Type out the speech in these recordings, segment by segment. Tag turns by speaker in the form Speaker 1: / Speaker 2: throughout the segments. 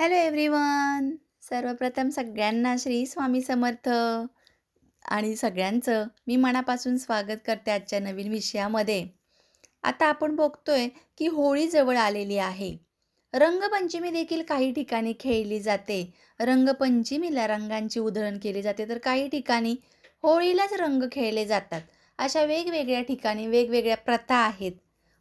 Speaker 1: Hello everyone. सर्वप्रथम सगळ्यांना श्री स्वामी समर्थ आणि सगळ्यांचं मी मनापासून स्वागत करते आजच्या नवीन विषयामध्ये. आता आपण बघतोय की होळी जवळ आलेली आहे. रंगपंचमी देखील काही ठिकाणी खेळली जाते. रंगपंचमीला रंगांची उधळण केली जाते तर काही ठिकाणी होळीलाच रंग खेळले जातात. अशा वेगवेगळ्या ठिकाणी वेगवेगळ्या प्रथा आहेत.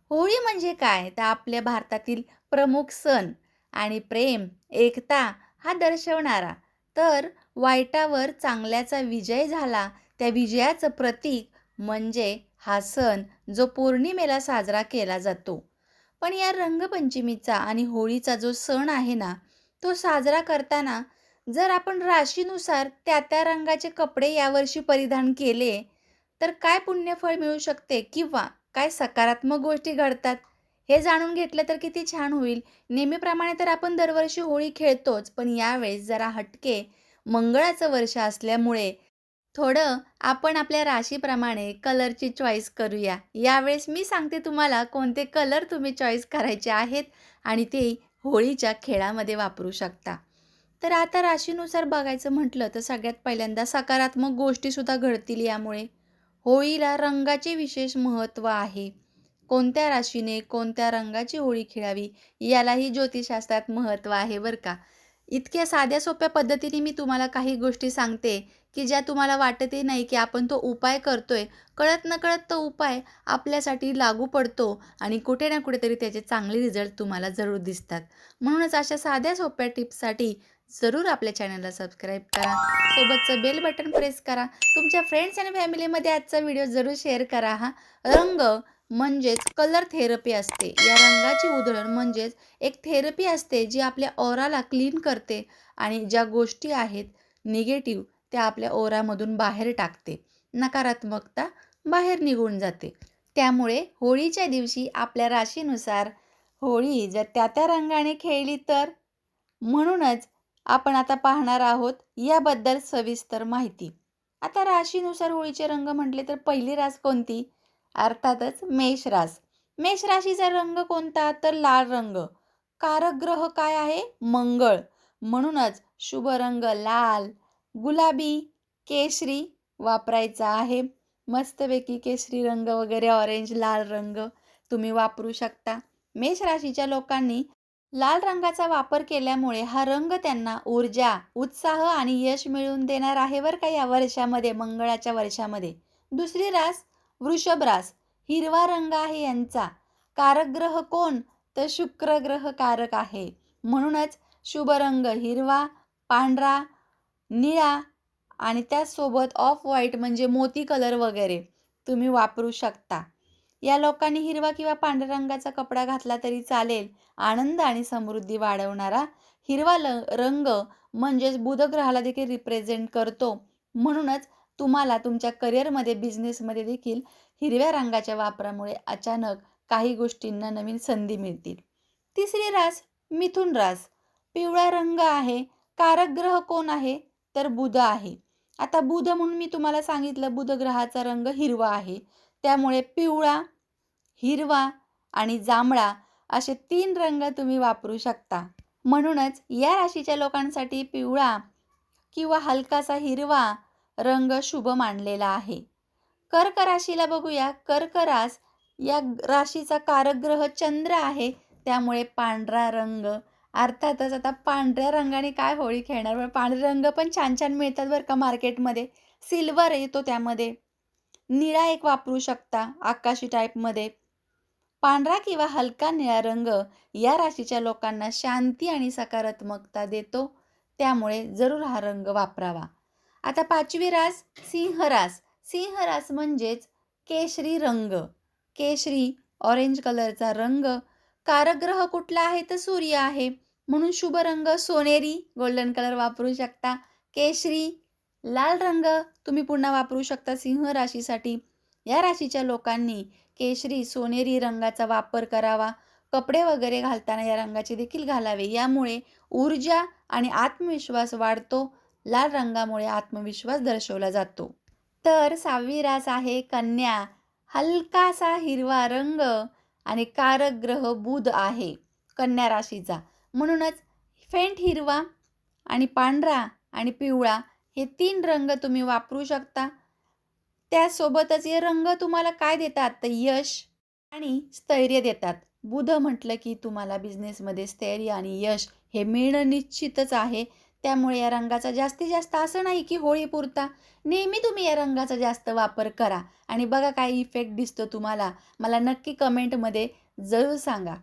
Speaker 1: होळी म्हणजे काय? तर आपल्या भारतातील प्रमुख सण आणि प्रेम एकता हा दर्शवणारा. तर वाईटावर चांगल्याचा विजय झाला त्या विजयाचं प्रतीक म्हणजे हा सण जो पौर्णिमेला साजरा केला जातो. पण या रंगपंचमीचा आणि होळीचा जो सण आहे ना तो साजरा करताना जर आपण राशीनुसार त्या त्या रंगाचे कपडे यावर्षी परिधान केले तर काय पुण्यफळ मिळू शकते किंवा काय सकारात्मक गोष्टी घडतात? हे जाणून घेतलं तर किती छान होईल. नेहमीप्रमाणे तर आपण दरवर्षी होळी खेळतोच पण यावेळेस जरा हटके मंगळाचं वर्ष असल्यामुळे थोडं आपण आपल्या राशीप्रमाणे कलरची चॉईस करूया. यावेळेस मी सांगते तुम्हाला कोणते कलर तुम्ही चॉईस करायचे आहेत आणि ते होळीच्या खेळामध्ये वापरू शकता. तर आता राशीनुसार बघायचं म्हटलं तर सगळ्यात पहिल्यांदा सकारात्मक गोष्टीसुद्धा घडतील यामुळे होळीला रंगाचे विशेष महत्त्व आहे. कोणत्या राशीने कोणत्या रंगाची होळी खेळावी यालाही ज्योतिषशास्त्रात महत्त्व आहे बरं का. इतक्या साध्या सोप्या पद्धतीने मी तुम्हाला काही गोष्टी सांगते की ज्या तुम्हाला वाटतही नाही की आपण तो उपाय करतोय. कळत नकळत तो उपाय आपल्यासाठी लागू पडतो आणि कुठे ना कुठेतरी त्याचे चांगले रिझल्ट तुम्हाला जरूर दिसतात. म्हणूनच अशा साध्या सोप्या टिप्ससाठी जरूर आपल्या चॅनलला सबस्क्राईब करा. सोबतचं बेल बटन प्रेस करा. तुमच्या फ्रेंड्स आणि फॅमिलीमध्ये आजचा व्हिडिओ जरूर शेअर करा हा. रंग म्हणजेच कलर थेरपी असते. या रंगाची उधळण म्हणजेच एक थेरपी असते जी आपल्या ओराला क्लीन करते आणि ज्या गोष्टी आहेत निगेटिव्ह त्या आपल्या ओरामधून बाहेर टाकते. नकारात्मकता बाहेर निघून जाते. त्यामुळे होळीच्या दिवशी आपल्या राशीनुसार होळी जर त्या त्या रंगाने खेळली तर? म्हणूनच आपण आता पाहणार आहोत याबद्दल सविस्तर माहिती. आता राशीनुसार होळीचे रंग म्हटले तर पहिली रास कोणती? अर्थातच मेष रास मेष राशीचा रंग कोणता तर लाल रंग. कारग्रह काय आहे? मंगळ. म्हणूनच शुभ रंग लाल गुलाबी केशरी वापरायचा आहे. मस्तपैकी केशरी रंग वगैरे ऑरेंज लाल रंग तुम्ही वापरू शकता. मेष राशीच्या लोकांनी लाल रंगाचा वापर केल्यामुळे हा रंग त्यांना ऊर्जा उत्साह आणि यश मिळवून देणार आहे बरं का या वर्षामध्ये मंगळाच्या वर्षामध्ये. दुसरी रास वृषभ्रास हिरवा रंग आहे यांचा. कारकग्रह कोण? तर शुक्र ग्रह कारक आहे. म्हणूनच शुभ रंग हिरवा पांढरा निळा आणि त्याचसोबत ऑफ व्हाईट म्हणजे मोती कलर वगैरे तुम्ही वापरू शकता. या लोकांनी हिरवा किंवा पांढऱ्या रंगाचा कपडा घातला तरी चालेल. आनंद आणि समृद्धी वाढवणारा हिरवा ल रंग म्हणजेच बुधग्रहाला देखील रिप्रेझेंट करतो. म्हणूनच तुम्हाला तुमच्या करिअरमध्ये बिझनेसमध्ये देखील हिरव्या रंगाच्या वापरामुळे अचानक काही गोष्टींना नवीन संधी मिळतील. तिसरी रास मिथुन रास. पिवळा रंग आहे. कारक ग्रह कोण आहे? तर बुध आहे. आता बुध म्हणून मी तुम्हाला सांगितलं बुध ग्रहाचा रंग हिरवा आहे. त्यामुळे पिवळा हिरवा आणि जांभळा असे तीन रंग तुम्ही वापरू शकता. म्हणूनच या राशीच्या लोकांसाठी पिवळा किंवा हलकासा हिरवा रंग शुभ मानलेला आहे. कर्क राशीला बघूया. कर्क रास या राशीचा कारक चंद्र आहे. त्यामुळे पांढरा रंग. अर्थातच आता पांढऱ्या रंगाने काय होळी खेळणार? पांढरे रंग पण छान छान मिळतात बरं का मार्केटमध्ये. सिल्वर येतो त्यामध्ये. निळा एक वापरू शकता आकाशी टाईपमध्ये. पांढरा किंवा हलका निळा रंग या राशीच्या लोकांना शांती आणि सकारात्मकता देतो. त्यामुळे जरूर हा रंग वापरावा. आता पाचवी रास सिंहरास सिंहरास म्हणजेच केशरी रंग. केशरी ऑरेंज कलरचा रंग. कारग्रह कुठला आहे तर सूर्य आहे. म्हणून शुभ रंग सोनेरी गोल्डन कलर वापरू शकता. केशरी लाल रंग तुम्ही पुन्हा वापरू शकता सिंह राशीसाठी. या राशीच्या लोकांनी केशरी सोनेरी रंगाचा वापर करावा. कपडे वगैरे घालताना या रंगाचे देखील घालावे. यामुळे ऊर्जा आणि आत्मविश्वास वाढतो. लाल रंगामुळे आत्मविश्वास दर्शवला जातो. तर सहावी रास आहे कन्या. हलकासा हिरवा रंग आणि कारक ग्रह बुध आहे कन्या राशीचा. म्हणूनच फेंट हिरवा आणि पांढरा आणि पिवळा हे तीन रंग तुम्ही वापरू शकता. त्यासोबतच हे रंग तुम्हाला काय देतात? तर यश आणि स्थैर्य देतात. बुध म्हटलं की तुम्हाला बिझनेसमध्ये स्थैर्य आणि यश हे मिळणं निश्चितच आहे. त्यामुळे या रंगाचा जास्तीत जास्त असं नाही की होळी पुरता. नेहमी तुम्ही या रंगाचा जास्त वापर करा. आणि बघा काय इफेक्ट दिसतो तुम्हाला. मला नक्की कमेंटमध्ये जरूर सांगा.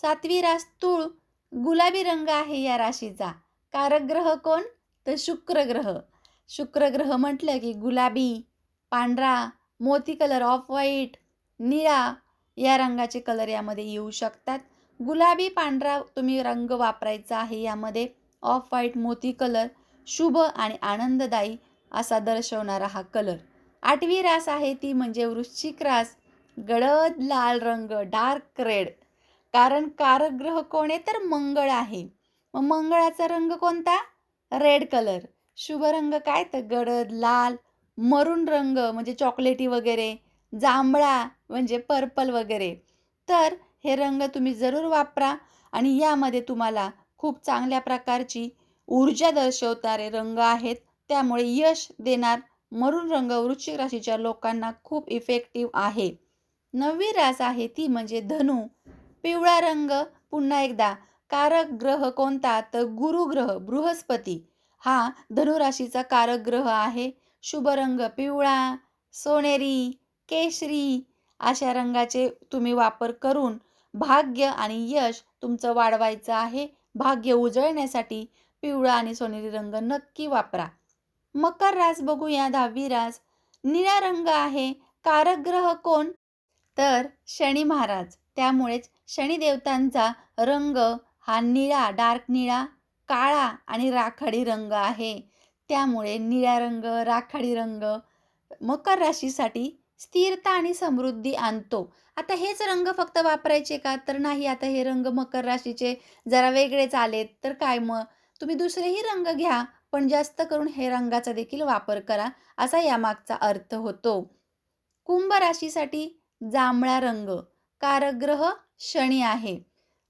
Speaker 1: सातवी रास तूळ गुलाबी रंग आहे या राशीचा. कारग्रह कोण? तर शुक्र ग्रह. म्हटलं की गुलाबी पांढरा मोती कलर ऑफ व्हाईट निळा या रंगाचे कलर यामध्ये येऊ शकतात. गुलाबी पांढरा तुम्ही रंग वापरायचा आहे यामध्ये. ऑफ व्हाईट मोती कलर शुभ आणि आनंददायी असा दर्शवणारा हा कलर. आठवी रास आहे ती म्हणजे वृश्चिक रास. गडद लाल रंग डार्क रेड. कारण कारग्रह कोण आहे तर मंगळ आहे. मग मंगळाचा रंग कोणता? Red colour. शुभ रंग काय? तर गडद लाल मरून रंग म्हणजे चॉकलेटी वगैरे जांभळा म्हणजे पर्पल वगैरे. तर हे रंग तुम्ही जरूर वापरा आणि यामध्ये तुम्हाला खूप चांगल्या प्रकारची ऊर्जा दर्शवणारे रंग आहेत. त्यामुळे यश देणार मरून रंग वृश्चिक राशीच्या लोकांना खूप इफेक्टिव्ह आहे. नववी रास आहे ती म्हणजे धनु. पिवळा रंग पुन्हा एकदा. कारक ग्रह कोणता? तर गुरुग्रह बृहस्पती. हा धनुराशीचा कारक ग्रह आहे. शुभ रंग पिवळा सोनेरी केशरी. अशा रंगाचे तुम्ही वापर करून भाग्य आणि यश तुमचं वाढवायचं आहे. भाग्य उजळण्यासाठी पिवळा आणि सोनेरी रंग नक्की वापरा. मकर रास बघूया दहावी रास. निळा रंग आहे. कारक ग्रह कोण? तर शनी महाराज. त्यामुळेच शनिदेवतांचा रंग हा निळा डार्क निळा काळा आणि राखाडी रंग आहे. त्यामुळे निळा रंग राखाडी रंग मकर राशीसाठी स्थिरता आणि समृद्धी आणतो. आता हेच रंग फक्त वापरायचे का? तर नाही आता हे रंग मकर राशीचे जरा वेगळेच आलेत. तर काय मग? तुम्ही दुसरेही रंग घ्या पण जास्त करून हे रंगाचा देखील वापर करा असा यामागचा अर्थ होतो. कुंभ राशीसाठी जांभळा रंग कारग्रह शनी आहे.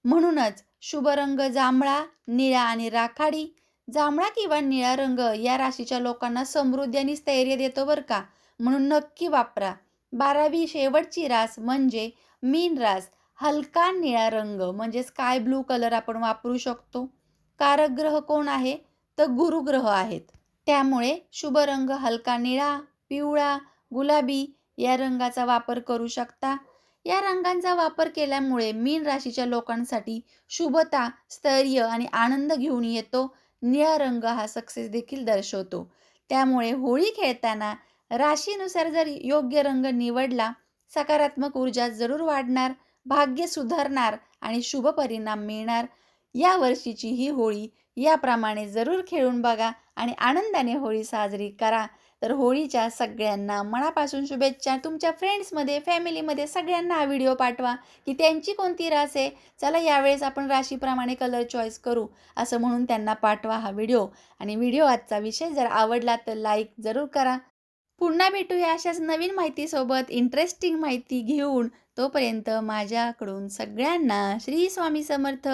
Speaker 1: म्हणूनच शुभ रंग जांभळा निळा आणि राखाडी. जांभळा किंवा निळा रंग या राशीच्या लोकांना समृद्धी आणि स्थैर्य देतो बरं का? म्हणून नक्की वापरा. बारावी शेवटची रास म्हणजे मीन रास हलका निळा रंग म्हणजे स्काय ब्लू कलर आपण वापरू शकतो. कारग्रह कोण आहे? तर गुरुग्रह आहेत. त्यामुळे शुभ रंग हलका निळा पिवळा गुलाबी या रंगाचा वापर करू शकता. या रंगांचा वापर केल्यामुळे मीन राशीच्या लोकांसाठी शुभता स्थैर्य आणि आनंद घेऊन येतो. निळा रंग हा सक्सेस देखील दर्शवतो. त्यामुळे होळी खेळताना राशीनुसार जर योग्य रंग निवडला सकारात्मक ऊर्जा जरूर वाढणार भाग्य सुधारणार आणि शुभ परिणाम मिळणार. या वर्षीची ही होळी याप्रमाणे जरूर खेळून बघा आणि आनंदाने होळी साजरी करा. तर होळीच्या सगळ्यांना मनापासून शुभेच्छा. तुमच्या फ्रेंड्समध्ये फॅमिलीमध्ये सगळ्यांना हा व्हिडिओ पाठवा की त्यांची कोणती रास आहे. चला यावेळेस आपण राशीप्रमाणे कलर चॉईस करू असं म्हणून त्यांना पाठवा हा व्हिडिओ. आणि व्हिडिओ आजचा विषय जर आवडला तर लाईक जरूर करा. पुन्हा भेटूया अशाच नवीन माहितीसोबत इंटरेस्टिंग माहिती घेऊन तोपर्यंत माझ्याकडून सगळ्यांना श्री स्वामी समर्थ.